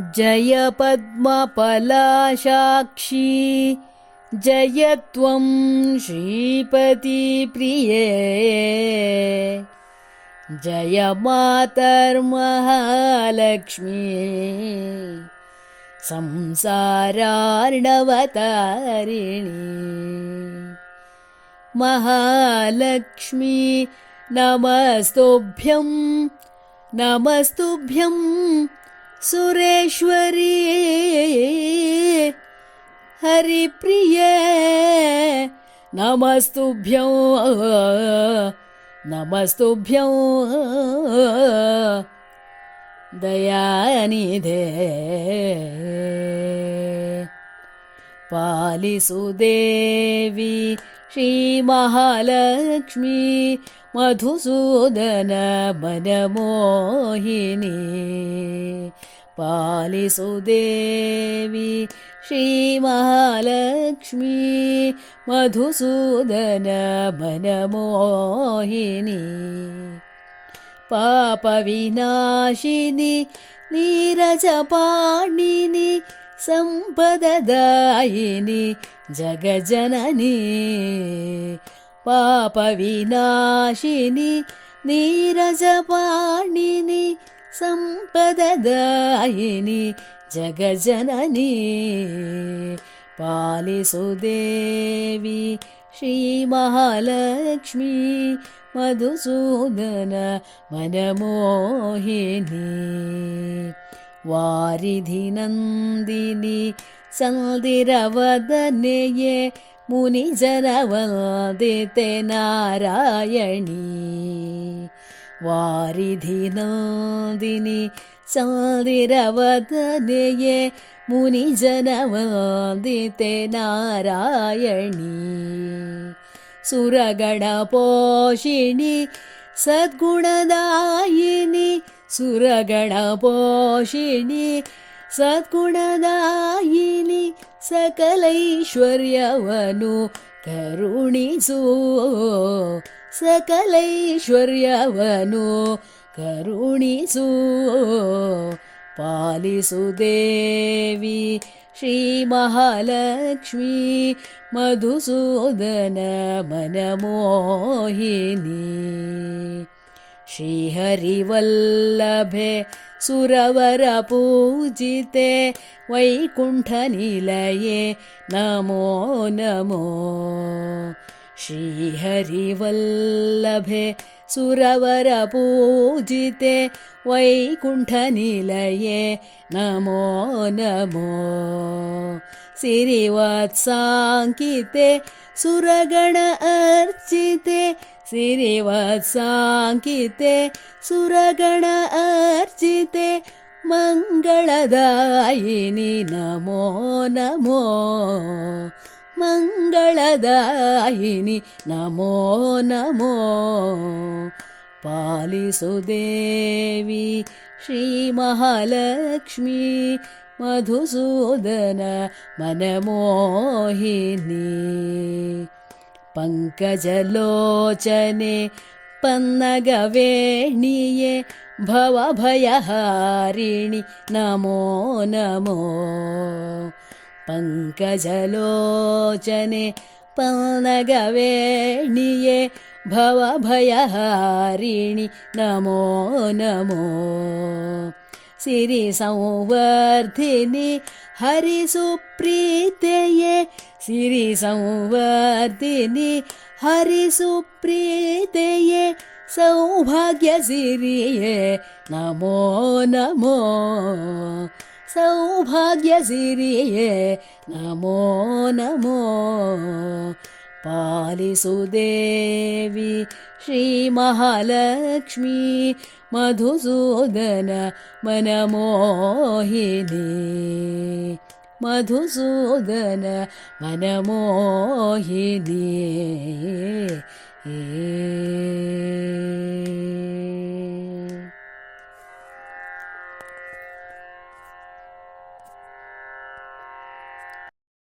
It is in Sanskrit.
जय पद्मपलाशाक्षी जय त्वं श्रीपतिप्रिये। जय मातर्महालक्ष्मी संसारार्णवतारिणी। महालक्ष्मी नमस्तुभ्यं नमस्तुभ्यं सुरेश्वरी हरिप्रिये नमस्तुभ्यं नमस्तुभ्यं दयानिधे पालिसुदेवी श्रीमहालक्ष्मी मधुसूदन मनमोहिनी। पालिसुदेवी श्रीमहालक्ष्मी मधुसूदन मनमोहिनी। पापविनाशिनि नीरजपाणिनि सम्पददायिनि जगजननी पापविनाशिनि नीरजपाणिनि सम्पददायिनि जगजननी पालिसुदेवी श्रीमहालक्ष्मी मधुसूदन मनमोहिनी വാരിധിനന്ദിനി സന്ദിരവദനയെ മുനിജനവന്ദിത്തെ നാരായണി. വാരിധിനന്ദിനി സന്ദിരവദനയെ മുനിജനവന്ദിത്തെ നാരായണി. സുരഗണപോഷിണി സദ്ഗുണദായിനി सुरगणपोषिणि सद्गुणदायिनि सकलैश्वर्यवनु करुणिसु। सकलैश्वर्यवनु करुणिसु। पालिसुदेवी श्रीमहालक्ष्मी मधुसूदन मनमोहिनी श्रीहरिवल्लभे सुरवरपूजिते वैकुण्ठनिलये नमो नमो। श्रीहरिवल्लभे सुरवरपूजिते वैकुण्ठनिलये नमो नमो। सिरिवत्साङ्किते सुरगण अर्चिते सिरिवत्साङ्किते सुरगण अर्चिते मङ्गलदायिनि नमो नमो। मङ्गलदायिनि नमो नमो। पालिसुदेवी श्रीमहालक्ष्मी मधुसूदन मनमोहिनी पङ्कजलोचने पन्नगवेणिये भवभयहारिणि नमो नमो। पङ्कजलोचने पन्नगवेणिये भवभयहारिणि नमो नमो। सिरिसंवर्धिनि हरिसुप्रीतये सिरिसंवर्धिनि हरिसुप्रीतये सौभाग्यसिरिये नमो नमो सौभाग्यसिरिये नमो नमो पालिसुदेवी श्रीमहालक्ष्मी मधुसूदन मनमोहिनी मधुसूदन मनमोहिनी